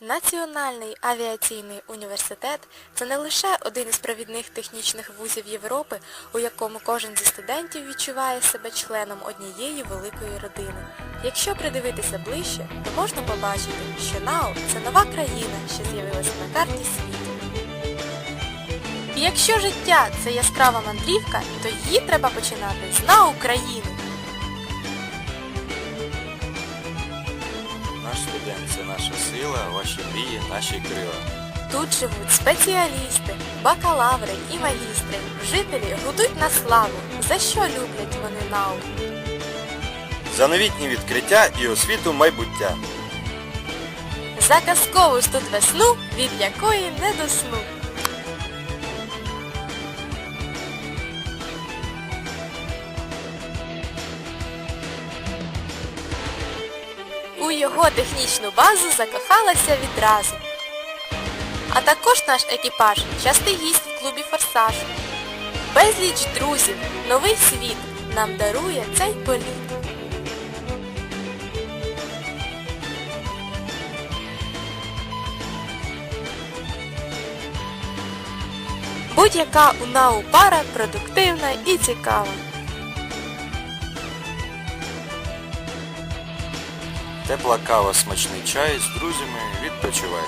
Національний авіаційний університет це не лише один із провідних технічних вузів Європи, у якому кожен зі студентів відчуває себе членом однієї великої родини. Якщо придивитися ближче, то можна побачити, що НАУ це нова країна, що з'явилася на карті світу. І якщо життя це яскрава мандрівка, то її треба починати з НАУ країни. Наш студент це наша сила, ваші мрії, наші крила. Тут живуть спеціалісти, бакалаври і магістри. Жителі гудуть на славу. За що люблять вони НАУ? За новітні відкриття і освіту майбуття. За казкову ж тут весну, від якої не до сну. У його технічну базу закохалася відразу. А також наш екіпаж частий гість в клубі Форсаж. Безліч друзів, новий світ нам дарує цей політ. Будь-яка у НАУ пара продуктивна і цікава. Тепла кава, смачний чай з друзями відпочивай.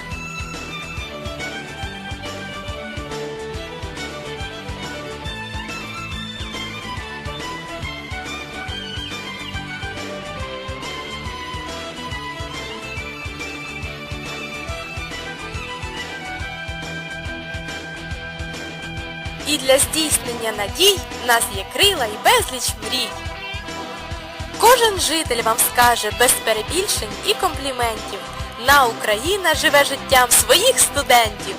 І для здійснення надій в нас є крила і безліч мрій. Кожен житель вам скаже без перебільшень і компліментів. На Україна живе життям своїх студентів.